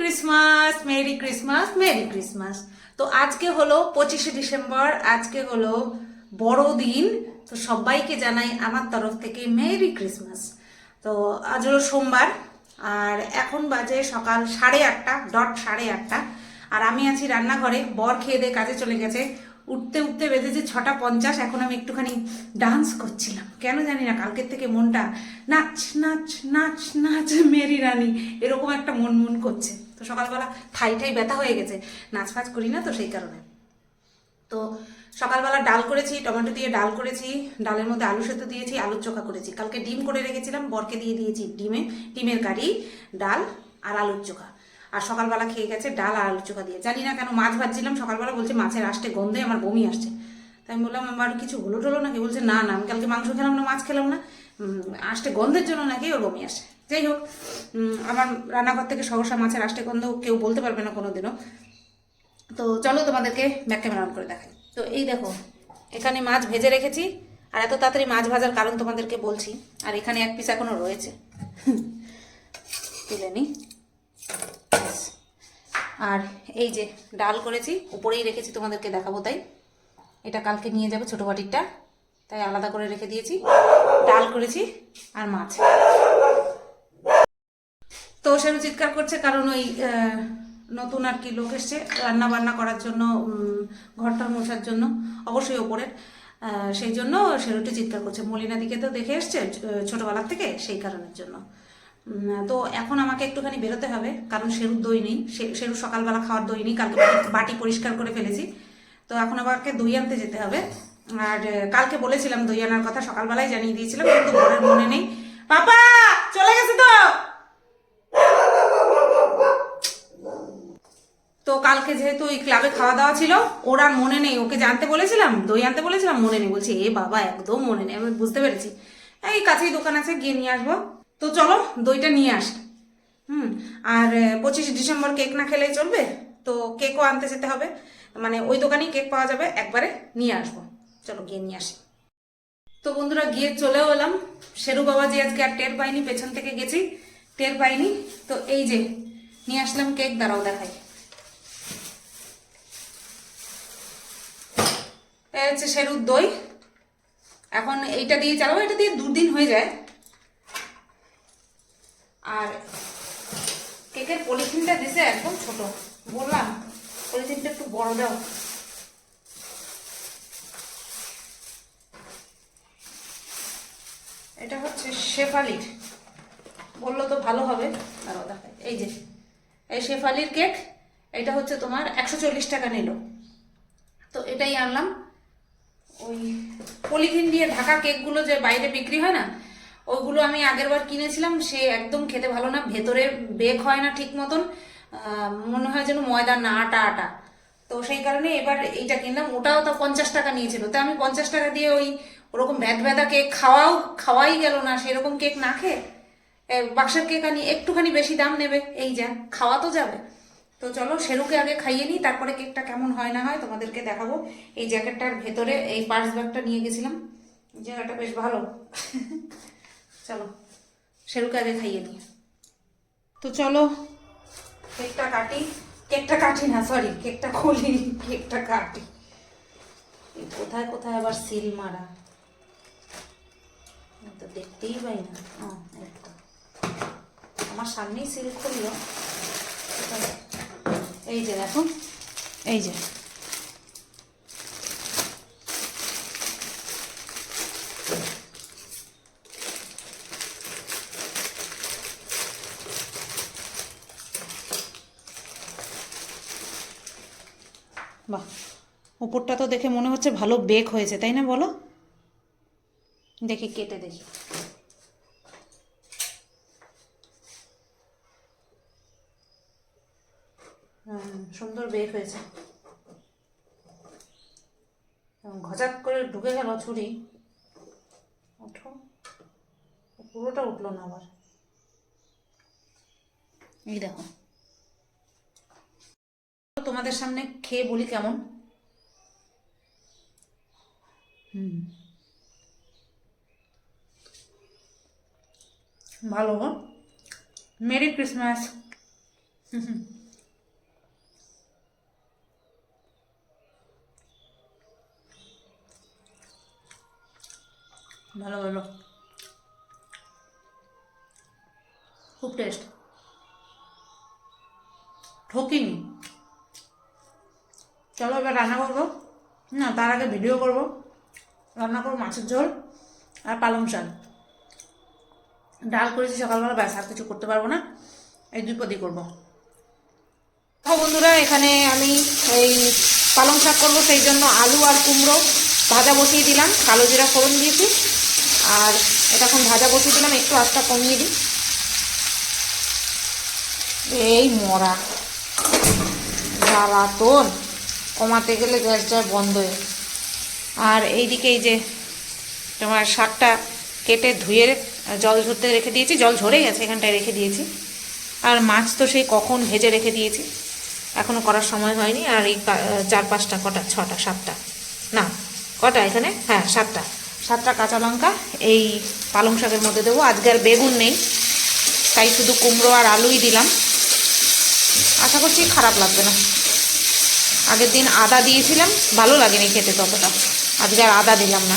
Christmas merry Christmas merry Christmas তো আজকে হলো পঁচিশে ডিসেম্বর, আজকে হলো বড়দিন তো সবাইকে জানাই আমার তরফ থেকে মেরি ক্রিসমাস তো আজ হলো সোমবার, আর এখন বাজে সকাল সাড়ে আটটা ডট সাড়ে আটটা। আর আমি আছি রান্নাঘরে, বর খেয়ে দিয়ে কাজে চলে গেছে। উঠতে উঠতে বেজেছে ছটা পঞ্চাশ, এখন আমি একটুখানি ডান্স করছিলাম। কেন জানি না, কালকের থেকে মনটা নাচ নাচ নাচ নাচ, মেরি রানি, এরকম একটা মন মন করছে। তো সকালবেলা থাই ঠাই ব্যথা হয়ে গেছে, নাচ ফাচ করি না তো সেই কারণে। তো সকালবেলা ডাল করেছি, টমেটো দিয়ে ডাল করেছি, ডালের মধ্যে আলু সেদ্ধ দিয়েছি, আলুর চোখা করেছি। কালকে ডিম করে রেখেছিলাম, বরকে দিয়ে দিয়েছি ডিমে, ডিমের কারি, ডাল আর আলুর চোখা। আর সকালবেলা খেয়ে গেছে ডাল আর আলুর চোখা দিয়ে। জানি না কেন মাছ ভাজছিলাম, সকালবেলা বলছে মাছের আসতে গন্ধে আমার বমি আসছে। তাই আমি বললাম, আমার কিছু হলো টলো নাকি? বলছে, না না, আমি কালকে মাংস খেলাম না, মাছ খেলাম না। আসতে গন্ধের জন্য নাকি ওর বমি আসে। যাই হোক আমার রান্নাঘর থেকে সহসা মাছের আসতে গন্ধ কেউ বলতে পারবে না কোনোদিনও। তো চলো তোমাদেরকে ব্যাক ক্যামেরা অন করে দেখাই। তো এই দেখো, এখানে মাছ ভেজে রেখেছি, আর এত তাড়াতাড়ি মাছ ভাজার কারণ তোমাদেরকে বলছি, আর এখানে এক পিস এখনও রয়েছে। তুলে নি। ব্যাস। আর এই যে ডাল করেছি, উপরেই রেখেছি তোমাদেরকে দেখাবো তাই। এটা কালকে নিয়ে যাবে ছোটো বাটিরটা, তাই আলাদা করে রেখে দিয়েছি। ডাল করেছি আর মাছ। তো সেরু চিৎকার করছে, কারণ ওই নতুন আর কি লোক এসছে রান্না বান্না করার জন্য ঘরটা মোছার জন্য, অবশ্যই ওপরের। সেই জন্য সেরুটি চিৎকার করছে। মলিনাদিকে তো দেখে এসছে, ছোটোবেলার থেকে সেই কারণের জন্য। তো এখন আমাকে একটুখানি বেরোতে হবে, কারণ সেরুর দই নেই। সেরু সকালবেলা খাওয়ার দই নেই, কালকে বাটি- পরিষ্কার করে ফেলেছি। তো এখন আমাকে দই আনতে যেতে হবে। আর কালকে বলেছিলাম দই আনার কথা, সকালবেলায় জানিয়ে দিয়েছিলাম, কিন্তু ঘরের মনে নেই। পাপা, চলে গেছে তো? তো কালকে যেহেতু ওই ক্লাবে খাওয়া দাওয়া ছিল, ওর আর মনে নেই। ওকে জানতে বলেছিলাম, দই আনতে বলেছিলাম, মনে নেই। বলছি, এ বাবা, একদম মনে নেই। আমি বুঝতে পেরেছি। এই কাছেই দোকান আছে, গিয়ে নিয়ে আসব। তো চলো দইটা নিয়ে আসি। হুম, আর পঁচিশে ডিসেম্বর কেক না খেলেই চলবে? তো কেকও আনতে যেতে হবে। মানে ওই দোকানেই কেক পাওয়া যাবে, একবারে নিয়ে আসব। চলো গিয়ে নিয়ে আসি। তো বন্ধুরা, গিয়ে চলেও এলাম। শেরু বাবা যে আজকে আর টের পাইনি পেছন থেকে গেছি, টের পাইনি তো এই যে, নিয়ে আসলাম কেক, দাঁড়াও দেখাই। হচ্ছে সেরুর দই। এখন এইটা দিয়ে চালাবো, এটা দিয়ে দুদিন হয়ে যায়। আর কেকের পলিথিনটা দিছে একদম ছোট। বললাম, পলিথিনটা একটু বড় দাও। এটা হচ্ছে শেফালির। বলল তো ভালো হবে। দাঁড়াও, দেখাই। এই যে, এই শেফালির কেক, এটা হচ্ছে তোমার একশো চল্লিশ টাকা নিল। তো এটাই আনলাম। ওই পলিথিন দিয়ে ঢাকা কেকগুলো যে বাইরে বিক্রি হয় না ওইগুলো আমি আগের বার কিনেছিলাম, সে একদম খেতে ভালো না, ভেতরে বেক হয় না ঠিক মতন মনে হয় যেন ময়দা না, আটা আটা। তো সেই কারণে এবার এইটা কিনলাম, ওটাও তো পঞ্চাশ টাকা নিয়েছিল। তো আমি পঞ্চাশ টাকা দিয়ে ওই ওরকম ভ্যাদ ভ্যাদা কেক খাওয়াও, খাওয়াই গেল না, সেরকম কেক না খেয়ে বাক্সের কেক আনি, একটুখানি বেশি দাম নেবে, এই যা, খাওয়া তো যাবে। তো চলো সেরুকে আগে খাইয়ে নিই, তারপরে কেকটা কেমন হয় না হয় তোমাদেরকে দেখাবো। এই জ্যাকেটটার ভেতরে, এই পার্স ব্যাগটা নিয়ে গেছিলাম। জায়গাটা বেশ ভালো। চলো, শেরুকে আগে খাইয়ে নিই তো চলো, কেকটা কাটি। কেকটা কাটি না সরি কেকটা খুলি, কেকটা কাটি। কোথায় কোথায় আবার সিল মারা? তো দেখতেই পাই না। আমার সামনেই সিল খুললো? এই যে দেখো, এই যে। বাহ, উপরটা তো দেখে মনে হচ্ছে ভালো বেক হয়েছে, তাই না বলো? দেখি, কেটে দেখি। সুন্দর বেক হয়েছে। ঘচাক করে ঢুকে গেল ছুরি। ওঠো। পুরোটা উঠল না আবার। এই দেখো। তোমাদের সামনে খেয়ে বলি কেমন? ভালো মেরি ক্রিসমাস। ভালো ভালো। খুব টেস্ট ঠকিনি। চলো এবার রান্না করব। না, তার আগে ভিডিও করব। রান্না করব মাছের ঝোল আর পালং শাক। ডাল করেছি সকালবেলা, ব্যাস, আর কিছু করতে পারব না। এই দুই পদই করব। তো বন্ধুরা, এখানে আমি এই পালং শাক করব, সেই জন্য আলু আর কুমড়ো ভাজা বসিয়ে দিলাম। কালো জিরা ফোড়ন দিয়েছি। আর এটা এখন ভাজা বসিয়ে দিলাম, একটু আস্তা কমিয়ে দিই। এই মরা জ্বালাতন। কমাতে গেলে গ্যাস যায় বন্ধ। হয়ে আর এইদিকে এই যে তোমার শাকটা কেটে ধুয়ে জল ঝরতে রেখে দিয়েছি, জল ঝরে গেছে এখানটায় রেখে দিয়েছি। আর মাছ তো সেই কখন ভেজে রেখে দিয়েছি এখনও করার সময় হয়নি। আর এই চার পাঁচটা, কটা, ছটা, সাতটা। না, কটা এখানে? হ্যাঁ সাতটা। সাতটা কাঁচা লঙ্কা, এই পালং শাকের মধ্যে দেবো। আজকে আর বেগুন নেই, তাই শুধু কুমড়ো আর আলুই দিলাম। আশা করছি খারাপ লাগবে না। আগের দিন আদা দিয়েছিলাম, ভালো লাগেনি খেতে ততটা। আজকে আর আদা দিলাম না।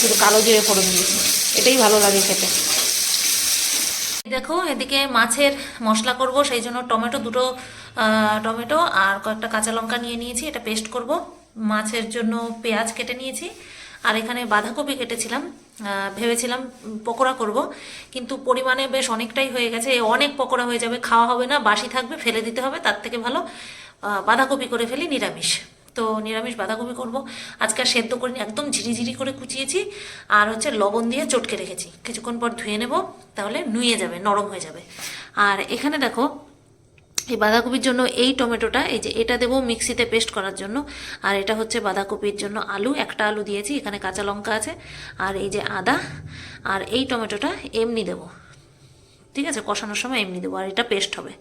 শুধু কালো জিরে ফোড়ন দিয়েছি। এটাই ভালো লাগে খেতে। দেখো, এদিকে মাছের মশলা করব, সেই জন্য টমেটো দুটো টমেটো আর কয়েকটা কাঁচা লঙ্কা নিয়ে নিয়েছি, এটা পেস্ট করব। মাছের জন্য পেঁয়াজ কেটে নিয়েছি। আর এখানে বাঁধাকপি কেটেছিলাম ভেবেছিলাম পকোড়া করব। কিন্তু পরিমাণে বেশ অনেকটাই হয়ে গেছে। অনেক পকোড়া হয়ে যাবে, খাওয়া হবে না, বাসি থাকবে, ফেলে দিতে হবে, তার থেকে ভালো। বাঁধাকপি করে ফেলি, নিরামিষ। তো নিরামিষ বাঁধাকপি করব। আজকে সেদ্ধ করে একদম ঝিরিঝিরি করে কুচিয়েছি। আর হচ্ছে লবণ দিয়ে চটকে রেখেছি। কিছুক্ষণ পর ধুয়ে নেব, তাহলে নুয়ে যাবে, নরম হয়ে যাবে। আর এখানে দেখো, এই বাঁধাকপির জন্য এই টমেটোটা, এই যে এটা দেবো মিক্সিতে পেস্ট করার জন্য। আর এটা হচ্ছে বাঁধাকপির জন্য আলু, একটা আলু দিয়েছি, এখানে কাঁচা লঙ্কা আছে। আর এই যে আদা, আর এই টমেটোটা এমনি দেবো। ঠিক আছে? কষানোর সময় এমনি দেবো, আর এটা পেস্ট হবে।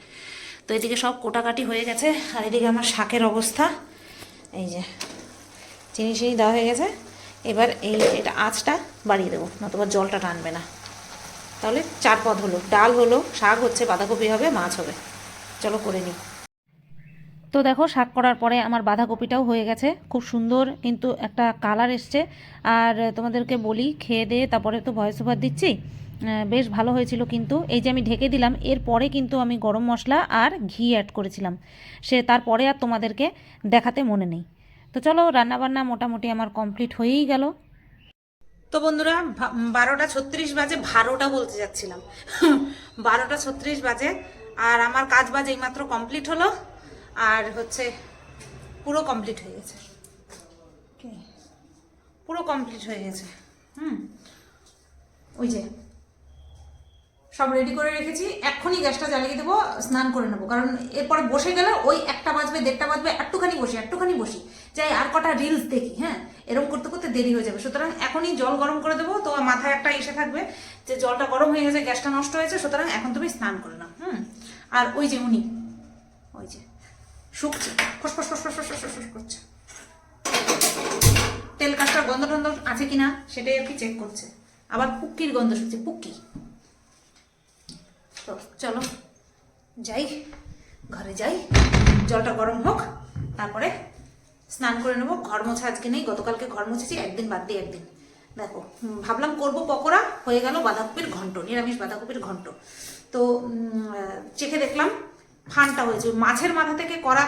তো এদিকে সব কোটাকাটি হয়ে গেছে, আর এদিকে আমার শাকের অবস্থা। এই যে, চিনি চিনি দেওয়া হয়ে গেছে। এবার এই এটা আঁচটা বাড়িয়ে দেবো, নতুবা জলটা টানবে না। তাহলে চার পদ হলো, ডাল হলো, শাক হচ্ছে, বাঁধাকপি হবে, মাছ হবে। চলো করে নিই। তো দেখো, শাক করার পরে আমার বাঁধাকপিটাও হয়ে গেছে, খুব সুন্দর কিন্তু একটা কালার এসছে। আর তোমাদেরকে বলি, খেয়ে দিয়ে তারপরে তো ভয়েস ওভার দিচ্ছি। বেশ ভালো হয়েছিল কিন্তু। এই যে আমি ঢেকে দিলাম এরপরে কিন্তু আমি গরম মশলা আর ঘি অ্যাড করেছিলাম। সে তারপরে আর তোমাদেরকে দেখাতে মনে নেই। তো চলো, রান্নাবান্না মোটামুটি আমার কমপ্লিট হয়েই গেল। তো বন্ধুরা বারোটা ছত্রিশ বাজে বারোটা বলতে যাচ্ছিলাম। বারোটা ছত্রিশ বাজে, আর আমার কাজ বাজ এইমাত্র কমপ্লিট হলো, আর হচ্ছে পুরো কমপ্লিট হয়ে গেছে। পুরো কমপ্লিট হয়ে গেছে। হুম? ওই যে। সব রেডি করে রেখেছি, এক্ষুনি গ্যাসটা জ্বালিয়ে দেবো, স্নান করে নেব। কারণ এরপরে বসে গেলে ওই একটা বাজবে, দেড়টা বাজবে, একটুখানি বসি একটুখানি বসি। যাই, আর কটা রিলস দেখি হ্যাঁ? এরকম করতে করতে দেরি হয়ে যাবে। সুতরাং এখনই জল গরম করে দেবো, তো মাথায় একটা এসে থাকবে যে জলটা গরম হয়ে গেছে, গ্যাসটা নষ্ট হয়েছে, সুতরাং এখন তুমি স্নান করে নাও, হুম? আর ওই যে উনি, ওই যে, শুকছে, ফস ফস ফস ফস করছে। তেল কাজটার গন্ধ টন্ধ আছে কিনা, সেটাই আর কি চেক করছে। আবার পুক্কির গন্ধ শুকছে, পুক্কি। তো চলো। যাই, ঘরে যাই। জলটা গরম হোক, তারপরে স্নান করে নেব। ঘর মোছা আজকে নেই, গতকালকে ঘর মুছেছি, একদিন বাদ দিয়ে একদিন। দেখো ভাবলাম করব পকোড়া, হয়ে গেল বাঁধাকপির ঘন্ট, নিরামিষ বাঁধাকপির ঘন্ট। তো চেখে দেখলাম, ফানটা হয়েছে। মাছের মাথা থেকে করা,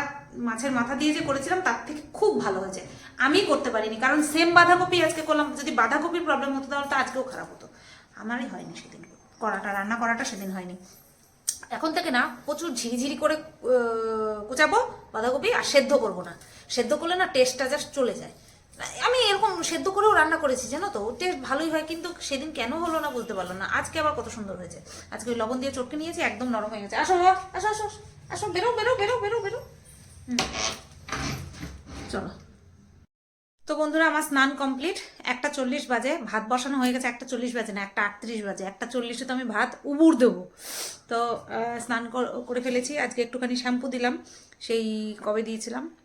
মাছের মাথা দিয়ে যে করেছিলাম, তার থেকে খুব ভালো হয়েছে। আমি করতে পারিনি, কারণ সেম বাঁধাকপি আজকে করলাম। যদি বাঁধাকপির প্রবলেম হতো, তাহলে তো আজকেও খারাপ হতো। আমারই হয়নি সেদিন। করাটা রান্না করাটা সেদিন হয়নি। এখন থেকে না প্রচুর ঝিরিঝিরি করে কুচাবো বাঁধাকপি আর সেদ্ধ করব না। সেদ্ধ করলে না টেস্টটা জাস্ট চলে যায়। আমি এরকম সেদ্ধ করেও রান্না করেছি জানো তো? টেস্ট ভালোই হয় কিন্তু সেদিন কেন হলো না বলতে পারলাম না। আজকে আবার কত সুন্দর হয়েছে। আজকে ওই লবণ দিয়ে চটকে নিয়েছি একদম নরম হয়ে গেছে। আসো আসো আসো, আসো। বেরো বেরো বেরো বেরো বেরো। চলো। তো বন্ধুরা, আমার স্নান কমপ্লিট একটা চল্লিশ বাজে, ভাত বসানো হয়ে গেছে, একটা চল্লিশ বাজে না, একটা আটত্রিশ বাজে। একটা চল্লিশে তো আমি ভাত, উবুর দেবো। তো স্নান কর- ফেলেছি, আজকে একটুখানি শ্যাম্পু দিলাম, সেই কবে দিয়েছিলাম?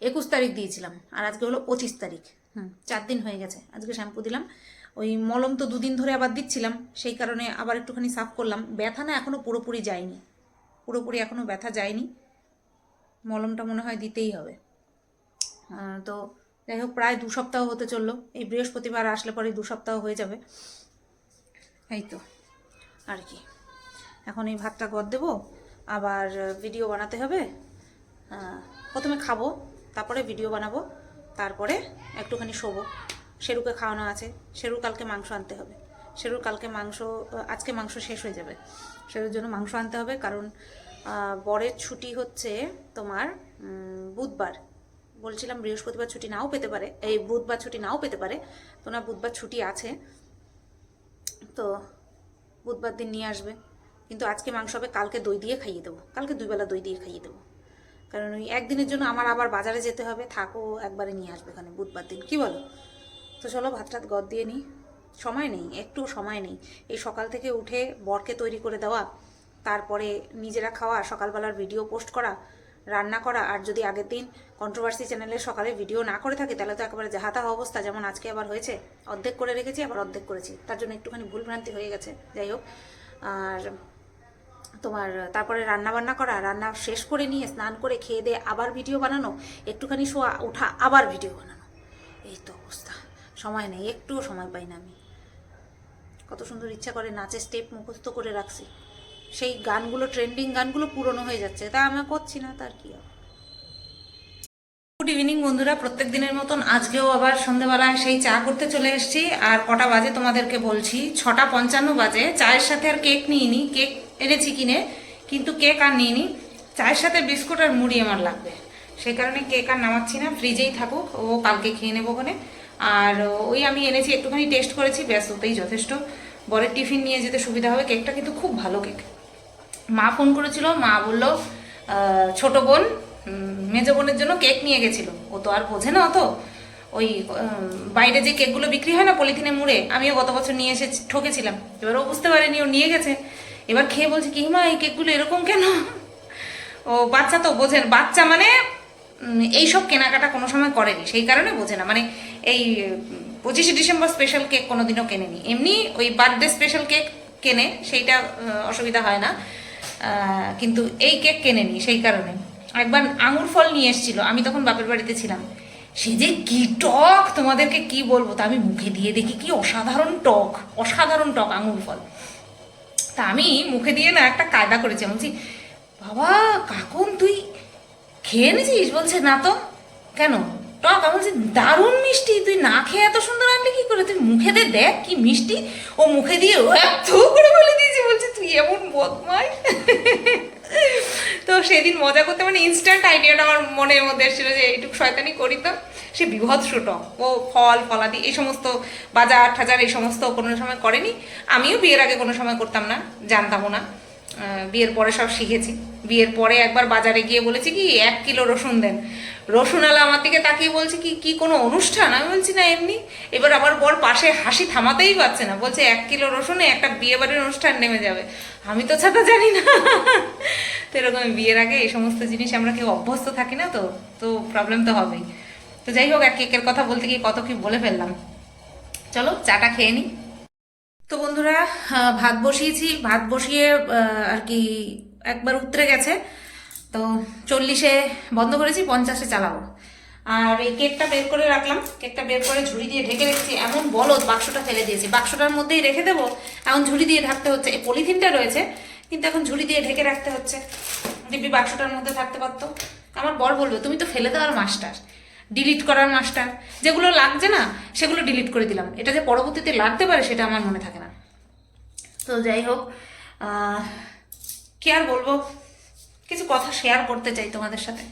একুশ তারিখ দিয়েছিলাম, আর আজকে হলো পঁচিশ তারিখ। হুম, চার দিন হয়ে গেছে, আজকে শ্যাম্পু দিলাম। ওই মলম তো দুদিন ধরে আবার দিচ্ছিলাম, সেই কারণে আবার একটুখানি সাফ করলাম। ব্যথা না এখনও পুরোপুরি যায়নি, পুরোপুরি এখনও ব্যথা যায়নি। মলমটা মনে হয় দিতেই হবে। তো যাই হোক, প্রায় দু সপ্তাহ হতে চলল। এই বৃহস্পতিবার আসলে পরে দু সপ্তাহ হয়ে যাবে। এই তো, আর কি। এখন এই ভাতটা গদ দেবো, আবার ভিডিও বানাতে হবে। প্রথমে খাব, তারপরে ভিডিও বানাবো, তারপরে একটুখানি শোবো। শেরুকে খাওয়ানো আছে। শেরু কালকে মাংস আনতে হবে। শেরুর কালকে মাংস, আজকে মাংস শেষ হয়ে যাবে। শেরুর জন্য মাংস আনতে হবে, কারণ বরের ছুটি হচ্ছে তোমার বুধবার। বলছিলাম বৃহস্পতিবার ছুটি নাও পেতে পারে, এই বুধবার ছুটি নাও পেতে পারে, তো না বুধবার ছুটি আছে, তো বুধবার দিন নিয়ে আসবে, কিন্তু আজকে মাংস হবে, কালকে দই দিয়ে খাইয়ে দেবো, কালকে দুই বেলা দই দিয়ে খাইয়ে দেবো, কারণ ওই একদিনের জন্য আমার আবার বাজারে যেতে হবে, থাকো, একবারে নিয়ে আসবে এখানে বুধবার দিন, কি বলো? তো চলো ভাত টাত গদ দিয়ে নিই, সময় নেই, একটু সময় নেই, এই সকাল থেকে উঠে বরকে তৈরি করে দেওয়া, তারপরে নিজেরা খাওয়া, সকালবেলার ভিডিও পোস্ট করা রান্না করা আর যদি আগের দিন কন্ট্রোভার্সি চ্যানেলে সকালে ভিডিও না করে থাকে, তাহলে তো একেবারে যাহাতা অবস্থা যেমন আজকে আবার হয়েছে, অর্ধেক করে রেখেছি, আবার অর্ধেক করেছি। তার জন্য একটুখানি ভুলভ্রান্তি হয়ে গেছে। যাই হোক, আর তোমার, তারপরে রান্না বান্না করা, রান্না শেষ করে নিয়ে স্নান করে খেয়ে দিয়ে আবার ভিডিও বানানো, একটুখানি শোয়া ওঠা আবার ভিডিও বানানো। এই তো অবস্থা। সময় নেই, একটুও সময় পাই না আমি। কত সুন্দর ইচ্ছা করে নাচের স্টেপ মুখস্থ করে রাখছি। সেই গানগুলো ট্রেন্ডিং গানগুলো পুরনো হয়ে যাচ্ছে। তা আমি করছি না, তার কি গুড ইভিনিং বন্ধুরা, প্রত্যেক দিনের মতন আজকেও আবার সন্ধেবেলায় সেই চা করতে চলে এসেছি। আর কটা বাজে তোমাদেরকে বলছি। ছটা পঞ্চান্ন বাজে। চায়ের সাথে আর কেক নিইনি। কেক এনেছি কিনে, কিন্তু কেক আর নিইনি। চায়ের সাথে বিস্কুট আর মুড়ি আমার লাগবে। সেই কারণে কেক আর নামাচ্ছি না, ফ্রিজেই থাকুক। ও কালকে খেয়ে নেব ওখানে। আর ওই আমি এনেছি, একটুখানি টেস্ট করেছি, ব্যাস ওতেই যথেষ্ট। বরের টিফিন নিয়ে যেতে সুবিধা হবে। কেকটা কিন্তু খুব ভালো কেক। মা ফোন করেছিল, মা বলল ছোট বোন মেজো বোনের জন্য কেক নিয়ে গেছিল। ও তো আর বোঝে না অত। ওই বাইরে যে কেকগুলো বিক্রি হয় না পলিথিনে মুড়ে, আমিও গত বছর নিয়ে এসে ঠকেছিলাম। এবার ও বুঝতে পারেনি, ও নিয়ে গেছে। এবার খেয়ে বলছে, কি মা, এই কেকগুলো এরকম কেন? ও বাচ্চা তো বোঝেন বাচ্চা মানে এইসব কেনাকাটা কোনো সময় করেনি, সেই কারণে বোঝে না। মানে এই, পঁচিশে ডিসেম্বর স্পেশাল কেক কোনোদিনও কেনেনি। এমনি ওই বার্থডে স্পেশাল কেক কেনে, সেইটা অসুবিধা হয় না। কিন্তু এই কেক কেনেনি, সেই কারণে। একবার আঙুর ফল নিয়ে এসেছিল, আমি তখন বাপের বাড়িতে ছিলাম। সে যে কি টক, তোমাদেরকে কি বলব? তা আমি মুখে দিয়ে দেখি, কি অসাধারণ টক অসাধারণ টক আঙুর ফল। তা আমি মুখে দিয়ে না একটা কায়দা করেছি বলছি, বাবা, কাকুন তুই খেয়ে নিয়েছিস বলছে, না তো। কেন? টক আমি বলছি, দারুণ মিষ্টি, তুই না খেয়ে এত সুন্দর আনলি কি করে? তুই মুখে দে, দেখ কি মিষ্টি। ও মুখে দিয়ে ও এত করে বলে দিয়েছি, বলছে, তুই এমন বদমাই তো সেদিন মজা করতে মানে ইনস্ট্যান্ট আইডিয়াটা আমার মনের মধ্যে এসেছিল যে এইটুকু শয়তানি করি তো। সে বিভৎস টক ও ফল, ফলাদি, এই সমস্ত বাজার ঠাজার, এই সমস্ত কোনো সময় করেনি। আমিও বিয়ের আগে কোনো সময় করতাম না, জানতামও না। বিয়ের পরে সব শিখেছি। বিয়ের পরে একবার বাজারে গিয়ে বলেছি কি, এক কিলো রসুন দেন। রসুনওয়ালা আমার দিকে তাকিয়ে বলছে কি কি কোনো অনুষ্ঠান? আমি বলছি, না, এমনি। এবার আমার বর পাশে হাসি থামাতেই পারছে না। বলছে, এক কিলো রসুনে একটা বিয়ে বাড়ির অনুষ্ঠান নেমে যাবে। আমি তো ছাতা জানি না। তো এরকম বিয়ের আগে এই সমস্ত জিনিস আমরা কেউ অভ্যস্ত থাকি না তো তো প্রবলেম তো হবেই। তো যাই হোক, এক কেকের কথা বলতে গিয়ে কত কি বলে ফেললাম। চলো, চাটা খেয়ে নিই তো বন্ধুরা ভাত বসিয়েছি। ভাত বসিয়ে আর কি একবার উতরে গেছে। তো চল্লিশে বন্ধ করেছি, পঞ্চাশে চালাবো। আর এই কেকটা বের করে রাখলাম। কেকটা বের করে ঝুড়ি দিয়ে ঢেকে রেখেছি। এমন বলদ বাক্সটা ফেলে দিয়েছি। বাক্সটার মধ্যেই রেখে দেবো। এখন ঝুড়ি দিয়ে ঢাকতে হচ্ছে। এই পলিথিনটা রয়েছে, কিন্তু এখন ঝুড়ি দিয়ে ঢেকে রাখতে হচ্ছে। দিব্যি বাক্সটার মধ্যে থাকতে পারতো। আমার বর বলবে তুমি তো ফেলে দেওয়ার মাস্টার। ডিলিট করার মাস্টার। যেগুলো লাগছে না, সেগুলো ডিলিট করে দিলাম। এটা যে পরবর্তীতে লাগতে পারে, সেটা আমার মনে থাকে না। তো যাই হোক কি আর বলব? কিছু কথা শেয়ার করতে চাই তোমাদের সাথে।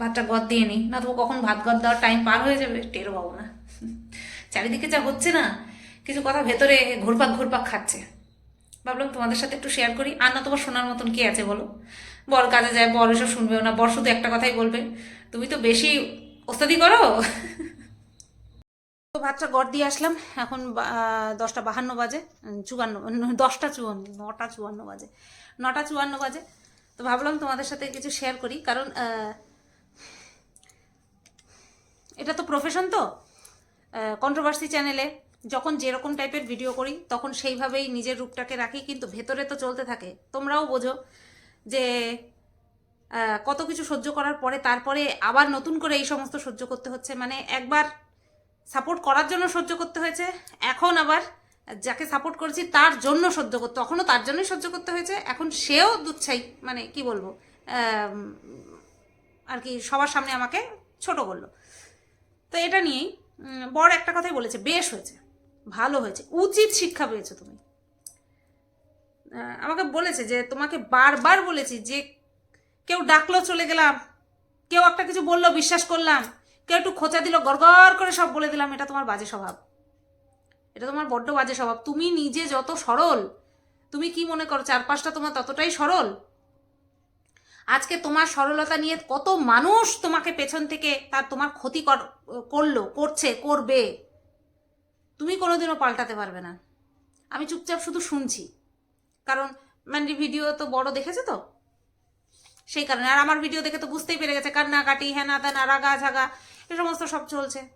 ভাতটা গদ দিয়ে নিই না তো কখন ভাত গদ দেওয়ার টাইম পার হয়ে যাবে টেরও পাবো না। চারিদিকে যা হচ্ছে না, কিছু কথা ভেতরে ঘুরপাক ঘুরপাক খাচ্ছে। ভাবলাম তোমাদের সাথে একটু শেয়ার করি। আর না, তোমার শোনার মতন কি আছে বলো? বর কাজে যায়, বর এসব শুনবেও না। বর শুধু একটা কথাই বলবে, তুমি তো বেশি ওস্তাদি করো? তো ভাতটা গড় দিয়ে আসলাম। এখন দশটা বাহান্ন বাজে চুয়ান্ন, দশটা চুয়ান্ন, নটা চুয়ান্ন বাজে। নটা চুয়ান্ন বাজে। তো ভাবলাম তোমাদের সাথে কিছু শেয়ার করি, কারণ এটা তো প্রফেশন তো। কন্ট্রোভার্সি চ্যানেলে যখন যেরকম টাইপের ভিডিও করি, তখন সেইভাবেই নিজের রূপটাকে রাখি, কিন্তু ভেতরে তো চলতে থাকে। তোমরাও বোঝো যে কত কিছু সহ্য করার পরে তারপরে আবার নতুন করে এই সমস্ত সহ্য করতে হচ্ছে। মানে একবার সাপোর্ট করার জন্য সহ্য করতে হয়েছে, এখন আবার যাকে সাপোর্ট করেছি তার জন্য সহ্য করতে তখনও তার জন্যই সহ্য করতে হয়েছে। এখন সেও দুচ্ছাই মানে কি বলব আর কি সবার সামনে আমাকে ছোট করল। তো এটা নিয়েই বড় একটা কথাই বলেছে, বেশ হয়েছে, ভালো হয়েছে, উচিত শিক্ষা পেয়েছ তুমি। আমাকে বলেছে যে, তোমাকে বারবার বলেছি যে, কেউ ডাকলো চলে গেলাম, কেউ একটা কিছু বলল, বিশ্বাস করলাম, কেউ একটু খোঁচা দিল, গড়গড় করে সব বলে দিলাম, এটা তোমার বাজে স্বভাব। এটা তোমার বড্ড বাজে স্বভাব। তুমি নিজে যত সরল, তুমি কি মনে করো চারপাশটা তোমার ততটাই সরল? আজকে তোমার সরলতা নিয়ে কত মানুষ তোমাকে পেছন থেকে তার তোমার ক্ষতি কর- করল, করছে, করবে। তুমি কোনোদিনও পাল্টাতে পারবে না। আমি চুপচাপ শুধু শুনছি। কারণ মানে ভিডিও তো বড় দেখেছে তো? সেই কারণে। আর আমার ভিডিও দেখে তো বুঝতেই পেরে গেছে, কান্নাকাটি হ্যানা ত্যানা রাগা ঝাগা এ সমস্ত সব চলছে।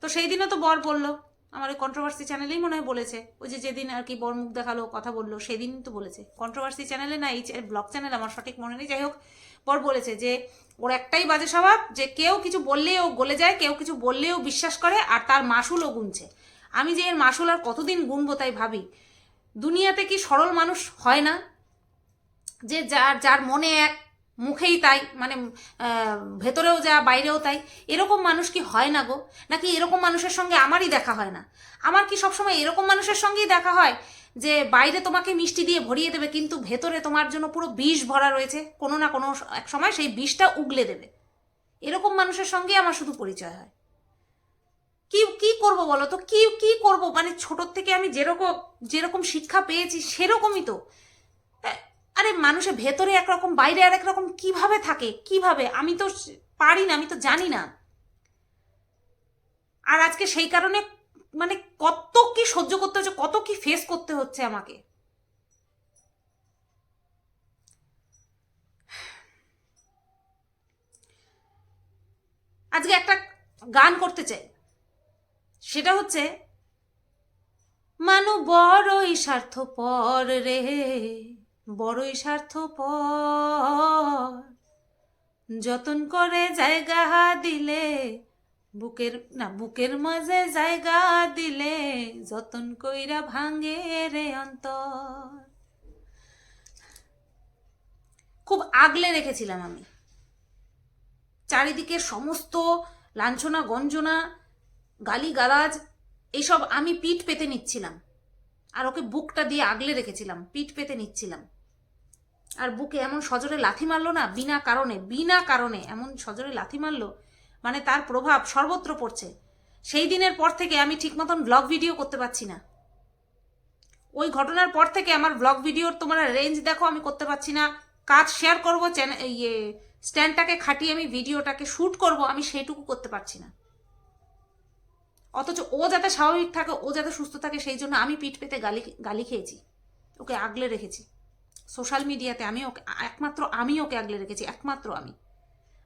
তো সেই দিনও তো বর বলল আমার ওই কন্ট্রোভার্সি চ্যানেলেই মনে হয় বলেছে। ওই যে যেদিন আর কি বর মুখ দেখাল, কথা বলল, সেদিন তো বলেছে। কন্ট্রোভার্সি চ্যানেলে না, এই ব্লগ চ্যানেল আমার সঠিক মনে নেই। যাই হোক, বর বলেছে যে, ওর একটাই বাজে স্বভাব যে কেউ কিছু বললেই ও গলে যায়, কেউ কিছু বললেও বিশ্বাস করে, আর তার মাসুলও গুনছে। আমি যে এর মাসুল আর কতদিন গুনবো তাই ভাবি। দুনিয়াতে কি সরল মানুষ হয় না? যে যার যার মনে এক মুখেই তাই মানে ভেতরেও যা, বাইরেও তাই। এরকম মানুষ কি হয় না গো? নাকি এরকম মানুষের সঙ্গে আমারই দেখা হয় না? আমার কি সবসময় এরকম মানুষের সঙ্গেই দেখা হয় যে বাইরে তোমাকে মিষ্টি দিয়ে ভরিয়ে দেবে, কিন্তু ভেতরে তোমার জন্য পুরো বিষ ভরা রয়েছে? কোনো না কোনো এক সময় সেই বিষটা উগলে দেবে। এরকম মানুষের সঙ্গেই আমার শুধু পরিচয় হয়। কি কি করব বলো তো? কি কি করব? মানে ছোটোর থেকে আমি যেরকম যেরকম শিক্ষা পেয়েছি, সেরকমই তো। আরে মানুষের ভেতরে একরকম, বাইরে আর একরকম কীভাবে থাকে? কীভাবে? আমি তো পারি না, আমি তো জানি না। আর আজকে সেই কারণে মানে কত কি সহ্য করতে হচ্ছে, কত কি ফেস করতে হচ্ছে আমাকে। আজকে একটা গান করতে চাই। সেটা হচ্ছে, মানু বড়ই স্বার্থপর রে। বড়ই স্বার্থপর। যতন করে জায়গা দিলে, বুকের, না, বুকের মাঝে জায়গা দিলে, যতন কইরা ভাঙে রে অন্তর। খুব আগলে রেখেছিলাম আমি। চারিদিকে সমস্ত লাঞ্ছনা, গঞ্জনা, গালিগালাজ এইসব আমি পিঠ পেতে নিচ্ছিলাম। আর ওকে বুকটা দিয়ে আগলে রেখেছিলাম, পিঠ পেতে নিচ্ছিলাম। আর বুকে এমন সজোরে লাথি মারলো না, বিনা কারণে বিনা কারণে এমন সজোরে লাথি মারলো মানে তার প্রভাব সর্বত্র পড়ছে। সেই দিনের পর থেকে আমি ঠিক মতন ব্লগ ভিডিও করতে পারছি না। ওই ঘটনার পর থেকে আমার ব্লগ ভিডিওর তোমরা রেঞ্জ দেখো, আমি করতে পারছি না। কাজ শেয়ার করব ইয়ে স্ট্যান্ডটাকে খাটিয়ে আমি ভিডিওটাকে শ্যুট করব, আমি সেইটুকু করতে পারছি না। অথচ ও যাতে স্বাভাবিক থাকে, ও যাতে সুস্থ থাকে, সেই জন্য আমি পিঠ পেতে গালি গালি খেয়েছি। ওকে আগলে রেখেছি। সোশ্যাল মিডিয়াতে আমি ওকে, একমাত্র আমি ওকে আগলে রেখেছি, একমাত্র আমি।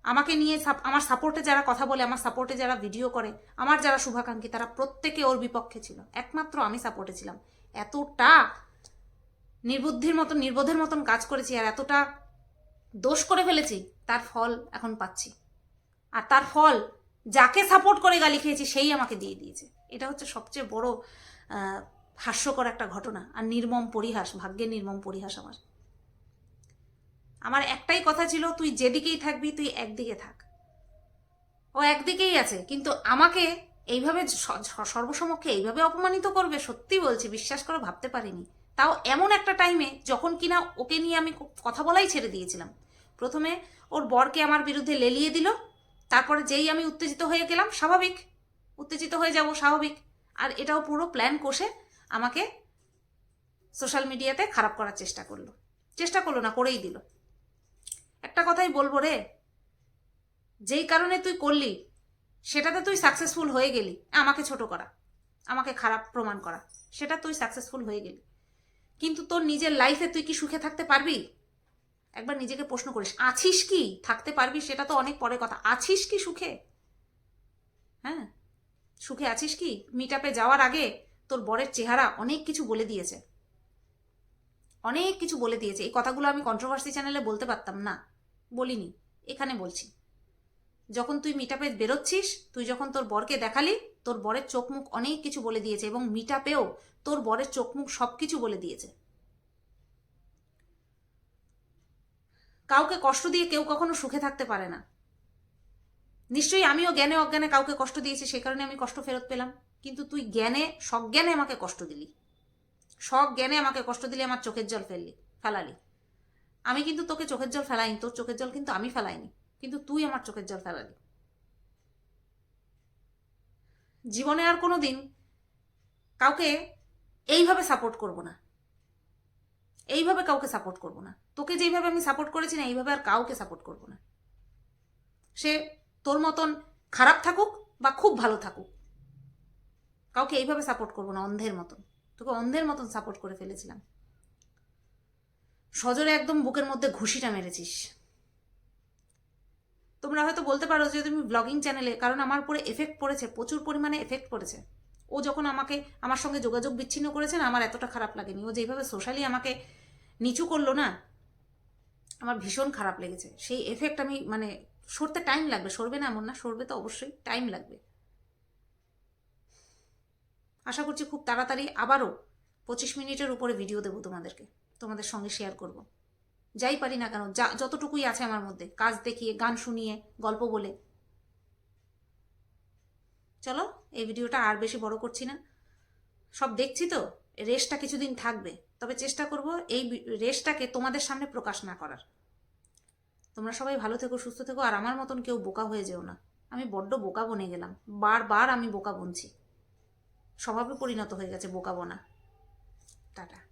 আমাকে নিয়ে আমার সাপোর্টে যারা কথা বলে, আমার সাপোর্টে যারা ভিডিও করে, আমার যারা শুভাকাঙ্ক্ষী, তারা প্রত্যেকে ওর বিপক্ষে ছিল। একমাত্র আমি সাপোর্টে ছিলাম। এতটা নির্বুদ্ধির মতন, নির্বোধের মতন কাজ করেছি আর এতটা দোষ করে ফেলেছি, তার ফল এখন পাচ্ছি। আর তার ফল যাকে সাপোর্ট করে গালি খেয়েছি, সেই আমাকে দিয়ে দিয়েছে। এটা হচ্ছে সবচেয়ে বড় হাস্যকর একটা ঘটনা। আর নির্মম পরিহাস, ভাগ্যের নির্মম পরিহাস আমার। আমার একটাই কথা ছিল, তুই যেদিকেই থাকবি, তুই একদিকে থাক। ও একদিকেই আছে, কিন্তু আমাকে এইভাবে সর্বসমক্ষে এইভাবে অপমানিত করবে, সত্যি বলছি, বিশ্বাস করে ভাবতে পারিনি। তাও এমন একটা টাইমে যখন কিনা ওকে নিয়ে আমি কথা বলাই ছেড়ে দিয়েছিলাম। প্রথমে ওর বরকে আমার বিরুদ্ধে লেলিয়ে দিল, তারপরে যেই আমি উত্তেজিত হয়ে গেলাম, স্বাভাবিক। উত্তেজিত হয়ে যাব, স্বাভাবিক। আর এটাও পুরো প্ল্যান কষে আমাকে সোশ্যাল মিডিয়াতে খারাপ করার চেষ্টা করল। চেষ্টা করল না, করেই দিল। একটা কথাই বলব রে। যেই কারণে তুই করলি, সেটাতে তুই সাকসেসফুল হয়ে গেলি, আমাকে ছোট করা, আমাকে খারাপ প্রমাণ করা, সেটা তুই সাকসেসফুল হয়ে গেলি। কিন্তু তোর নিজের লাইফে তুই কি সুখে থাকতে পারবি? একবার নিজেকে প্রশ্ন করিস, আছিস কি? থাকতে পারবি, সেটা তো অনেক পরে কথা। আছিস কি সুখে? হ্যাঁ? সুখে আছিস কি? মিট যাওয়ার আগে তোর বরের চেহারা অনেক কিছু বলে দিয়েছে। অনেক কিছু বলে দিয়েছে। এই কথাগুলো আমি কন্ট্রোভার্সি চ্যানেলে বলতে পারতাম না। বলিনি, এখানে বলছি। যখন তুই মিটাপে বেরোচ্ছিস, তুই যখন তোর বরকে দেখালি, তোর বরের চোখ মুখ অনেক কিছু বলে দিয়েছে এবং মিটাপেও তোর বরের চোখ মুখ সব কিছু বলে দিয়েছে। কাউকে কষ্ট দিয়ে কেউ কখনো সুখে থাকতে পারে না। নিশ্চয়ই আমিও জ্ঞানে অজ্ঞানে কাউকে কষ্ট দিয়েছি, সে কারণে আমি কষ্ট ফেরত পেলাম। কিন্তু তুই জ্ঞানে সজ্ঞানে আমাকে কষ্ট দিলি। সজ্ঞানে আমাকে কষ্ট দিলি, আমার চোখের জল ফেললি, ফেলালি। আমি কিন্তু তোকে চোখের জল ফেলাইনি, তোর চোখের জল কিন্তু আমি ফেলাইনি, কিন্তু তুই আমার চোখের জল ফেলালি। জীবনে আর কোনো দিন কাউকে এইভাবে সাপোর্ট করব না। এইভাবে কাউকে সাপোর্ট করব না। তোকে যেইভাবে আমি সাপোর্ট করেছি না, এইভাবে আর কাউকে সাপোর্ট করব না। সে তোর মতন খারাপ থাকুক বা খুব ভালো থাকুক, কাউকে এইভাবে সাপোর্ট করব না, অন্ধের মতন। তোকে অন্ধের মতন সাপোর্ট করে ফেলেছিলাম। সজরে একদম বুকের মধ্যে ঘুষিটা মেরেছিস। তোমরা হয়তো বলতে পারো যে তুমি ব্লগিং চ্যানেলে কারণ আমার উপরে এফেক্ট পড়েছে, প্রচুর পরিমাণে এফেক্ট পড়েছে। ও যখন আমাকে, আমার সঙ্গে যোগাযোগ বিচ্ছিন্ন করেছে না, আমার এতটা খারাপ লাগেনি। ও যেভাবে সোশ্যালি আমাকে নিচু করল না, আমার ভীষণ খারাপ লেগেছে। সেই এফেক্ট আমি মানে সরতে টাইম লাগবে। সরবে না এমন না, সরবে তো অবশ্যই টাইম লাগবে। আশা করছি খুব তাড়াতাড়ি আবারও পঁচিশ মিনিটের উপরে ভিডিও দেবো তোমাদেরকে। তোমাদের সঙ্গে শেয়ার করব। যাই পারি না কেন, যা, যতটুকুই আছে আমার মধ্যে, কাজ দেখিয়ে, গান শুনিয়ে, গল্প বলে। চলো, এই ভিডিওটা আর বেশি বড় করছি না। সব দেখছি তো, রেসটা কিছুদিন থাকবে। তবে চেষ্টা করব এই রেসটাকে তোমাদের সামনে প্রকাশ না করার। তোমরা সবাই ভালো থেকো, সুস্থ থেকো, আর আমার মতন কেউ বোকা হয়ে যেও না। আমি বড্ড বোকা বনে গেলাম। বারবার আমি বোকা বনছি। স্বভাবে পরিণত হয়ে গেছে বোকা বনা। টাটা।